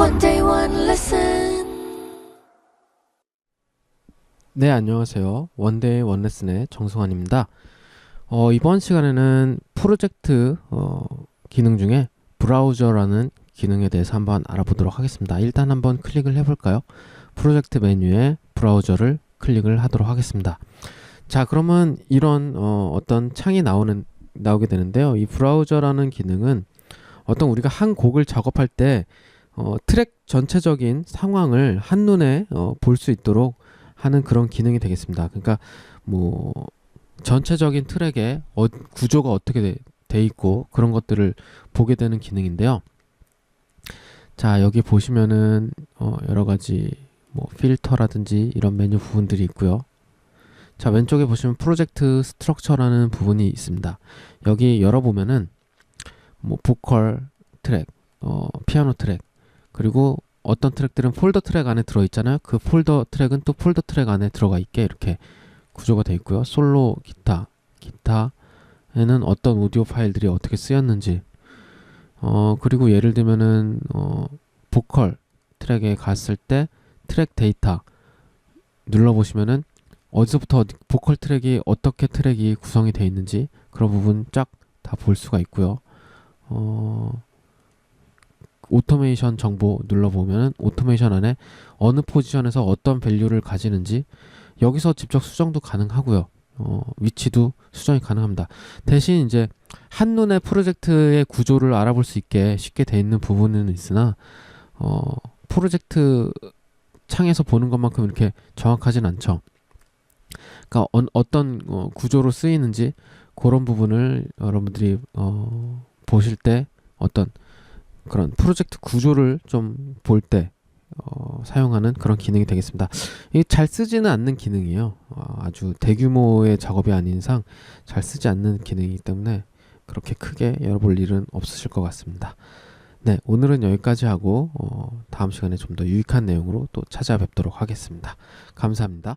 One day, one lesson. 네, 안녕하세요. 원데이 원레슨의 정승환입니다. 어, 이번 시간에는 프로젝트 어, 기능 중에 브라우저라는 기능에 대해서 한번 알아보도록 하겠습니다. 일단 한번 클릭을 해볼까요? 프로젝트 메뉴에 브라우저를 클릭을 하도록 하겠습니다. 자, 그러면 이런 어, 어떤 창이 나오는 나오게 되는데요. 이 브라우저라는 기능은 어떤 우리가 한 곡을 작업할 때 어, 트랙 전체적인 상황을 한눈에 어, 볼 수 있도록 하는 그런 기능이 되겠습니다. 그러니까 뭐 전체적인 트랙의 어, 구조가 어떻게 돼, 돼 있고 그런 것들을 보게 되는 기능인데요. 자 여기 보시면은 어, 여러 가지 뭐 필터라든지 이런 메뉴 부분들이 있고요. 자 왼쪽에 보시면 프로젝트 스트럭처라는 부분이 있습니다. 여기 열어보면은 뭐 보컬 트랙, 어, 피아노 트랙 그리고 어떤 트랙들은 폴더 트랙 안에 들어 있잖아요. 그 폴더 트랙은 또 폴더 트랙 안에 들어가 있게 이렇게 구조가 되어 있고요. 솔로 기타, 기타에는 어떤 오디오 파일들이 어떻게 쓰였는지, 어 그리고 예를 들면은 어 보컬 트랙에 갔을 때 트랙 데이터 눌러 보시면은 어디서부터 어디, 보컬 트랙이 어떻게 트랙이 구성이 되어 있는지 그런 부분 쫙 다 볼 수가 있고요. 어 오토메이션 정보 눌러보면 오토메이션 안에 어느 포지션에서 어떤 밸류를 가지는지 여기서 직접 수정도 가능하고요. 어, 위치도 수정이 가능합니다. 대신 이제 한눈에 프로젝트의 구조를 알아볼 수 있게 쉽게 돼 있는 부분은 있으나 어, 프로젝트 창에서 보는 것만큼 이렇게 정확하진 않죠. 그러니까 어, 떤 어, 구조로 쓰이는지 그런 부분을 여러분들이 어, 보실 때 어떤 그런 프로젝트 구조를 좀 볼때 어, 사용하는 그런 기능이 되겠습니다. 이게 잘 쓰지는 않는 기능이에요. 어, 아주 대규모의 작업이 아닌 이상 잘 쓰지 않는 기능이기 때문에 그렇게 크게 열어볼 일은 없으실 것 같습니다. 네, 오늘은 여기까지 하고 어, 다음 시간에 좀 더 유익한 내용으로 또 찾아뵙도록 하겠습니다. 감사합니다.